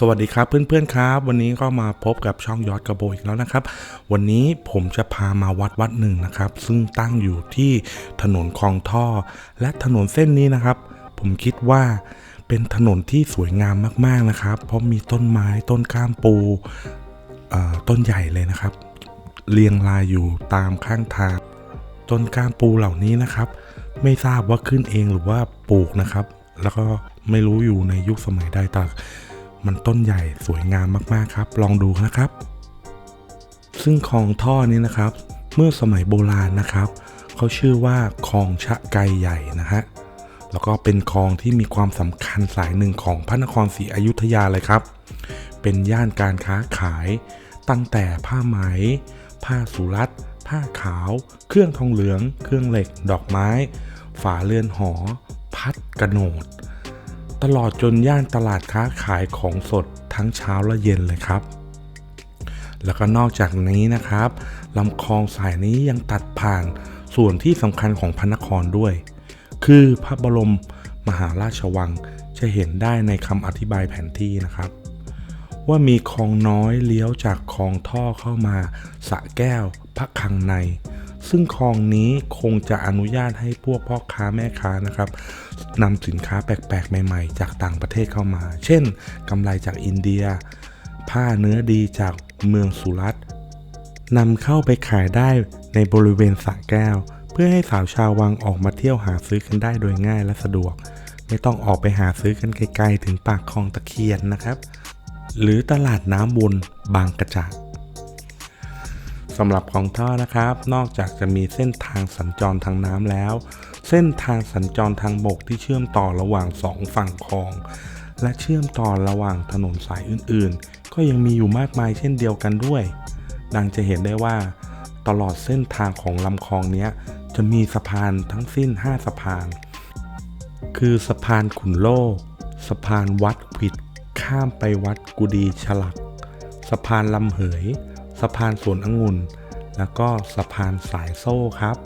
สวัสดีครับเพื่อนๆครับ วันนี้ก็มาพบกับช่องยอดกระโบอีกแล้วนะครับ วันนี้ผมจะพามาวัดวัดหนึ่งนะครับ ซึ่งตั้งอยู่ที่ถนนคลองท่อ และถนนเส้นนี้นะครับ ผมคิดว่าเป็นถนนที่สวยงามมากๆนะครับ เพราะมีต้นไม้ต้นก้ามปูต้นใหญ่เลยนะครับ เรียงรายอยู่ตามข้างทาง ต้นก้ามปูเหล่านี้นะครับ ไม่ทราบว่าขึ้นเองหรือว่าปลูกนะครับ แล้วก็ไม่รู้อยู่ในยุคสมัยใดแต่ มันต้นใหญ่สวยงามมากๆครับ ลองดูนะครับ ซึ่งคลองท่อนี้นะครับ เมื่อสมัยโบราณนะครับเขาชื่อว่าคลองชะไกใหญ่นะฮะแล้วก็เป็นคลองที่มีความสำคัญสายหนึ่งของพระนครศรีอยุธยาเลยครับ เป็นย่านการค้าขาย ตั้งแต่ผ้าไหม ผ้าสุรัตผ้าขาว เครื่องทองเหลือง เครื่องเหล็ก ดอกไม้ ฝาเรือนหอ พัดกระโหนด ตลอดจนย่านตลาดค้าขายของสดทั้งเช้าและเย็นเลยครับ แล้วก็นอกจากนี้นะครับลำคลองสายนี้ยังตัดผ่านส่วนที่สำคัญของพระนครด้วย คือพระบรมมหาราชวังจะเห็นได้ในคำอธิบายแผนที่นะครับ ว่ามีคลองน้อยเลี้ยวจากคลองท่อเข้ามาสะแก้วพระคังใน ซึ่งคลองนี้คงจะอนุญาตให้พวกพ่อค้าแม่ค้านะครับนำสินค้าแปลกๆ ใหม่ๆ จากต่างประเทศเข้ามา เช่นกำไรจากอินเดีย ผ้าเนื้อดีจากเมืองสุรัตน์นำเข้าไปขายได้ในบริเวณสระแก้ว เพื่อให้สาวชาววังออกมาเที่ยวหาซื้อกันได้โดยง่ายและสะดวก ไม่ต้องออกไปหาซื้อกันไกลๆถึงปากคลองตะเคียนนะครับ หรือตลาดน้ำวนบางกระจาก สำหรับของท่อนะครับ นอกจากจะมีเส้นทางสัญจรทางน้ำแล้ว เส้นทางสัญจรทางบกที่เชื่อมต่อระหว่างสองฝั่งคลอง และเชื่อมต่อระหว่างถนนสายอื่นๆ ก็ยังมีอยู่มากมายเช่นเดียวกันด้วย ดังจะเห็นได้ว่า ตลอดเส้นทางของลำคลองนี้จะมีสะพานทั้งสิ้น 5 สะพาน คือสะพานขุนโลกสะพานวัดขิด ข้ามไปวัดกุดีฉลัก สะพานลำเหย สะพานสวนองุ่น แล้วก็สะพานสายโซ่ครับ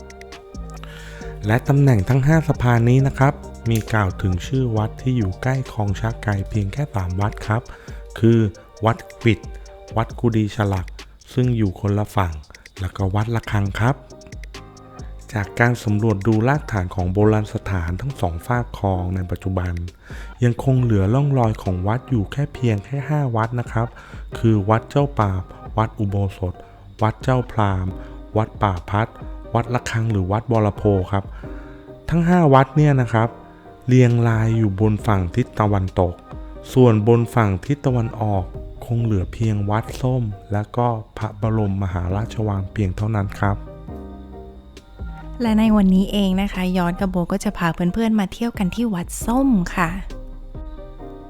และตำแหน่งทั้ง 5สะพานนี้นะครับ มีกล่าวถึงชื่อวัดที่อยู่ใกล้คลองชักไกเพียงแค่ 3 วัดครับ คือวัดขวิด วัดกุดีฉลัก ซึ่งอยู่คนละฝั่ง แล้วก็วัดละคังครับ จากการสำรวจดูรากฐานของโบราณสถานทั้งสองฝากคลองในปัจจุบัน ยังคงเหลือร่องรอยของวัดอยู่แค่เพียงแค่ 5 วัดนะครับ คือวัดเจ้าป่า วัดอุโบสถ วัดเจ้าพรามวัดป่าพัดวัดละคังหรือวัดบรโพครับ ทั้ง 5 วัดเนี่ยนะครับ เรียงรายอยู่บนฝั่งทิศตะวันตก ส่วนบนฝั่งทิศตะวันออกคงเหลือเพียงวัดส้ม และก็พระบรมมหาราชวังเพียงเท่านั้นครับและในวันนี้เองนะคะย้อนกระโบก็จะพาเพื่อนๆมาเที่ยวกันที่วัดส้มค่ะ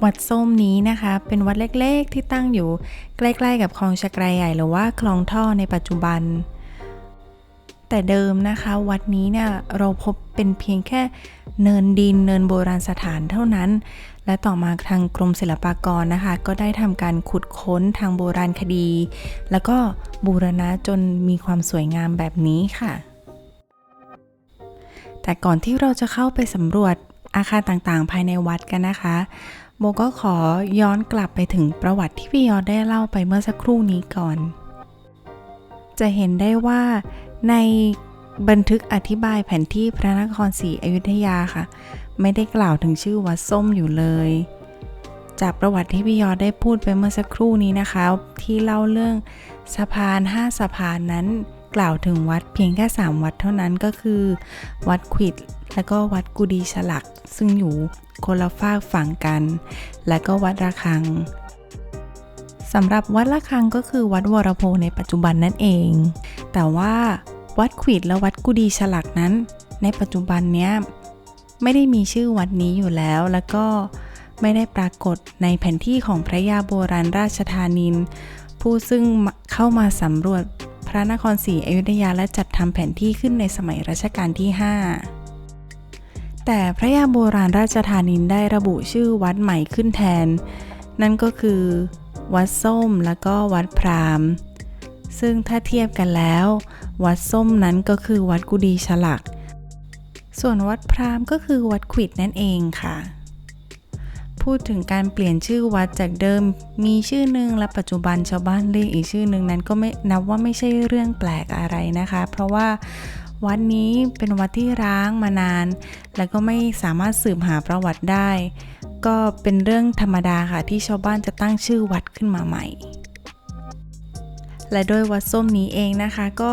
วัดส้มนี้นะคะ เป็นวัดเล็กๆ ที่ตั้งอยู่ใกล้ๆ กับคลองชะไกรใหญ่หรือว่าคลองท่อในปัจจุบัน แต่เดิมนะคะ วัดนี้เนี่ยเราพบเป็นเพียงแค่เนินดินเนินโบราณสถานเท่านั้น และต่อมาทางกรมศิลปากรนะคะ ก็ได้ทำการขุดค้นทางโบราณคดี แล้วก็บูรณะจนมีความสวยงามแบบนี้ค่ะ แต่ก่อนที่เราจะเข้าไปสำรวจอาคารต่างๆ ภายในวัดกันนะคะ โบก็ขอย้อนกลับไปถึงประวัติที่พี่ยอดได้เล่าไปเมื่อสักครู่นี้ก่อน จะเห็นได้ว่าในบันทึกอธิบายแผนที่พระนครศรีอยุธยาค่ะ ไม่ได้กล่าวถึงชื่อวัดส้มอยู่เลย จากประวัติที่พี่ยอดได้พูดไปเมื่อสักครู่นี้นะคะ ที่เล่าเรื่องสะพานห้าสะพานนั้น กล่าวถึงวัดเพียงแค่ 3 วัดเท่านั้นก็คือ วัดขวิด และก็วัดกุดีฉลัก ซึ่งอยู่คนละฝากฝั่งกัน และก็วัดระฆังสำหรับวัดระฆังก็คือวัดวรโพในปัจจุบันนั่นเอง แต่ว่าวัดขวิดและวัดกุดีฉลักนั้น ในปัจจุบันเนี้ยไม่ได้มีชื่อวัดนี้อยู่แล้ว แล้วก็ไม่ได้ปรากฏในแผนที่ของพระยาโบราณราชธานิน ผู้ซึ่งเข้ามาสำรวจ พระนครศรีอยุธยาและจัดทำแผนที่ขึ้นในสมัยรัชกาลที่ 5 แต่พระยาโบราณราชธานินได้ระบุชื่อวัดใหม่ขึ้นแทน นั่นก็คือ วัดส้มและก็วัดพรามซึ่งถ้าเทียบกันแล้ว วัดส้มนั้นก็คือวัดกุดีฉลัก ส่วนวัดพรามก็คือวัดขวิดนั่นเองค่ะ พูดถึงการเปลี่ยนชื่อวัดจากเดิม มีชื่อหนึ่งและปัจจุบันชาวบ้านเรียกอีกชื่อหนึ่งนั้นก็ไม่นับว่าไม่ใช่เรื่องแปลกอะไรนะคะ เพราะว่าวัดนี้เป็นวัดที่ร้างมานาน และก็ไม่สามารถสืบหาประวัติได้ ก็เป็นเรื่องธรรมดาค่ะที่ชาวบ้านจะตั้งชื่อวัดขึ้นมาใหม่ และโดยวัดส้มนี้เองนะคะก็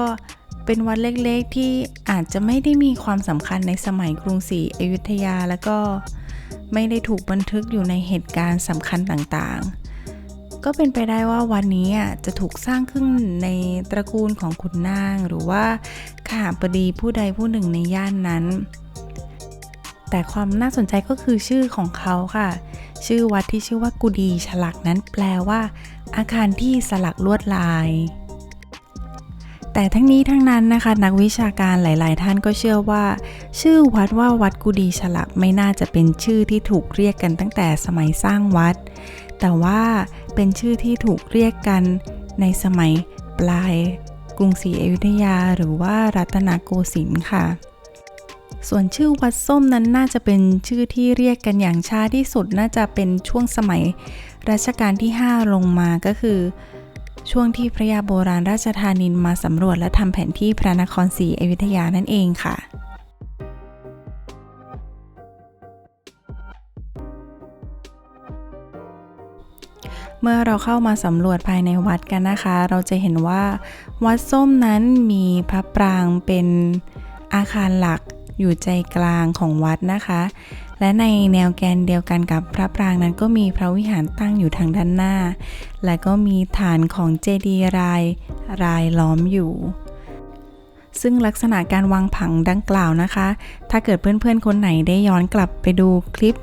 เป็นวัดเล็กๆที่อาจจะไม่ได้มีความสำคัญในสมัยกรุงศรีอยุธยาแล้วก็ ไม่ได้ถูกบันทึกอยู่ในเหตุการณ์สำคัญต่างๆ ก็เป็นไปได้ว่าวันนี้อะจะถูกสร้างขึ้นในตระกูลของขุนนาง หรือว่าข้าบดีผู้ใดผู้หนึ่งในย่านนั้น แต่ความน่าสนใจก็คือชื่อของเขาค่ะ ชื่อวัดที่ชื่อว่ากุดีฉลักนั้นแปลว่า อาคารที่สลักลวดลาย แต่ทั้งนี้ทั้งนั้นนะคะ นักวิชาการหลาย ๆ ท่านก็เชื่อว่า ชื่อวัดว่าวัดกุดีฉลักไม่น่าจะเป็นชื่อที่ถูกเรียกกันตั้งแต่สมัยสร้างวัด แต่ว่าเป็นชื่อที่ถูกเรียกกันในสมัยปลายกรุงศรีอยุธยาหรือว่ารัตนโกสินทร์ค่ะ ส่วนชื่อวัดส้มนั้นน่าจะเป็นชื่อที่เรียกกันอย่างช้าที่สุดน่าจะเป็นช่วงสมัยรัชกาลที่ 5 ลงมาก็คือ ช่วงที่พระยาโบราณราชธานินมาสำรวจและทำแผนที่พระนครศรีอยุธยานั่นเองค่ะเมื่อเราเข้ามาสำรวจภายในวัดกันนะคะ เราจะเห็นว่า วัดส้มนั้นมีพระปรางเป็นอาคารหลักอยู่ใจกลางของวัดนะคะ และในแนวแกนเดียวกันกับพระปรางนั้นก็มีพระวิหารตั้งอยู่ทางด้านหน้า และก็มีฐานของเจดีย์รายรายล้อมอยู่ ซึ่งลักษณะการวางผังดังกล่าวนะคะ ถ้าเกิดเพื่อนๆคนไหนได้ย้อนกลับไปดูคลิป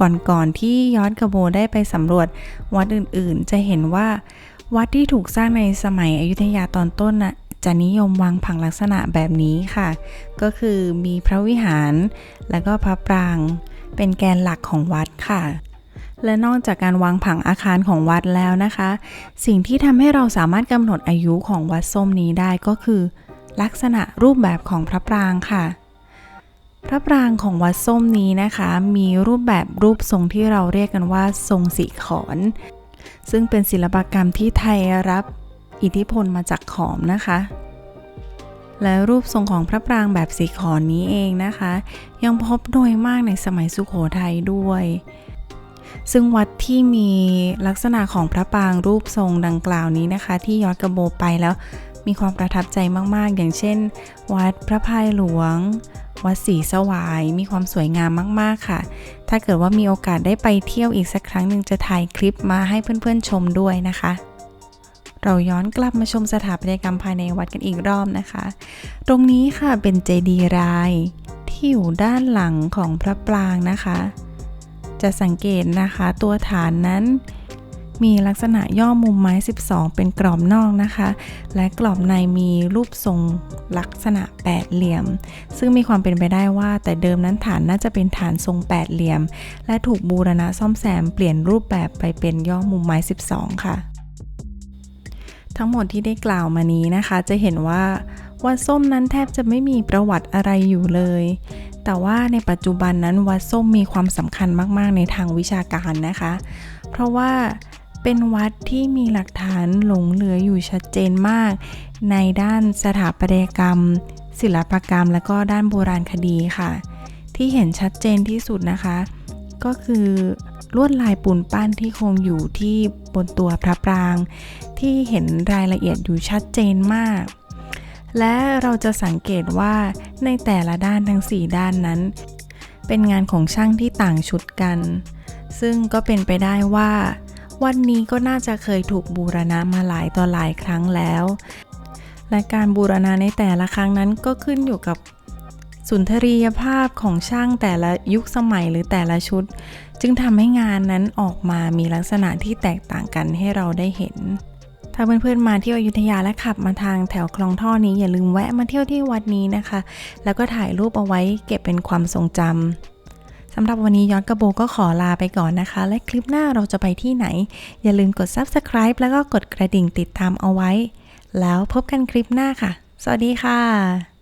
ก่อนๆที่ย้อนกระโบได้ไปสำรวจวัดอื่นๆ จะเห็นว่าวัดที่ถูกสร้างในสมัยอยุธยาตอนต้นน่ะ จะนิยมวางผังลักษณะแบบนี้ค่ะ ก็คือมีพระวิหาร และก็พระปราง เป็นแกนหลักของวัดค่ะ และนอกจากการวางผังอาคารของวัดแล้วนะคะ สิ่งที่ทำให้เราสามารถกำหนดอายุของวัดส้มนี้ได้ก็คือ ลักษณะรูปแบบของพระปรางค่ะพระปรางของวัดส้มนี้นะคะ มีรูปแบบรูปทรงที่เราเรียกกันว่า ทรงสีขอน ซึ่งเป็นศิลปกรรมที่ไทยรับ อิทธิพลมาจากขอมนะคะ และรูปทรงของพระปรางแบบสีขอนนี้เองนะคะ ยังพบโดยมากในสมัยสุโขทัยด้วย ซึ่งวัดที่มีลักษณะของพระปรางรูปทรงดังกล่าวนี้นะคะ ที่ยอดกระโบไปแล้วมีความประทับใจมาก ๆ อย่างเช่น วัดพระพายหลวง วัดศรีสวายมีความสวยงามมาก ๆ ค่ะ ถ้าเกิดว่ามีโอกาสได้ไปเที่ยวอีกสักครั้งหนึ่งจะถ่ายคลิปมาให้เพื่อน ๆ ชมด้วยนะคะ เราย้อนกลับมาชมสถาปัตยกรรมภายในวัดกันอีกรอบนะคะ ตรงนี้ค่ะเป็นเจดีย์รายที่อยู่ด้านหลังของพระปรางนะคะ จะสังเกตนะคะตัวฐานนั้นมีลักษณะย่อมุมไม้ 12 เป็นกรอบนอกนะคะ และกรอบในมีรูปทรงลักษณะแปดเหลี่ยม ซึ่งมีความเป็นไปได้ว่า แต่เดิมนั้นฐานน่าจะเป็นฐานทรงแปดเหลี่ยม และถูกบูรณะซ่อมแซมเปลี่ยนรูปแบบไปเป็นย่อมุมไม้ 12 ค่ะ ทั้งหมดที่ได้กล่าวมานี้นะคะ จะเห็นว่าวัดส้มนั้นแทบจะไม่มีประวัติอะไรอยู่เลย แต่ว่าในปัจจุบันนั้นวัดส้มมีความสำคัญมาก ๆ ในทางวิชาการนะคะ เพราะว่าเป็นวัดที่มีหลักฐานหลงเหลืออยู่ชัดเจนมาก ในด้านสถาปัตยกรรม ศิลปกรรม และก็ด้านโบราณคดีค่ะ ที่เห็นชัดเจนที่สุดนะคะ ก็คือลวดลายปูนปั้นที่คงอยู่ที่บนตัวพระปราง ที่เห็นรายละเอียดอยู่ชัดเจนมาก และเราจะสังเกตว่าในแต่ละด้านทั้ง 4 ด้านนั้น เป็นงานของช่างที่ต่างชุดกัน ซึ่งก็เป็นไปได้ว่า วันนี้ก็น่าจะเคยถูกบูรณะมาหลายต่อหลายครั้งแล้ว และการบูรณะในแต่ละครั้งนั้นก็ขึ้นอยู่กับสุนทรียภาพของช่างแต่ละยุคสมัยหรือแต่ละชุด จึงทำให้งานนั้นออกมามีลักษณะที่แตกต่างกันให้เราได้เห็น ถ้าเพื่อนๆมาเที่ยวอยุธยาและขับมาทางแถวคลองท่อนี้อย่าลืมแวะมาเที่ยวที่วัดนี้นะคะ แล้วก็ถ่ายรูปเอาไว้เก็บเป็นความทรงจำสำหรับวันนี้ยอดกระโบก็ขอลาไปก่อนนะคะ และคลิปหน้าเราจะไปที่ไหน อย่าลืมกด subscribe แล้วก็กดกระดิ่งติดตามเอาไว้ แล้วพบกันคลิปหน้าค่ะ สวัสดีค่ะ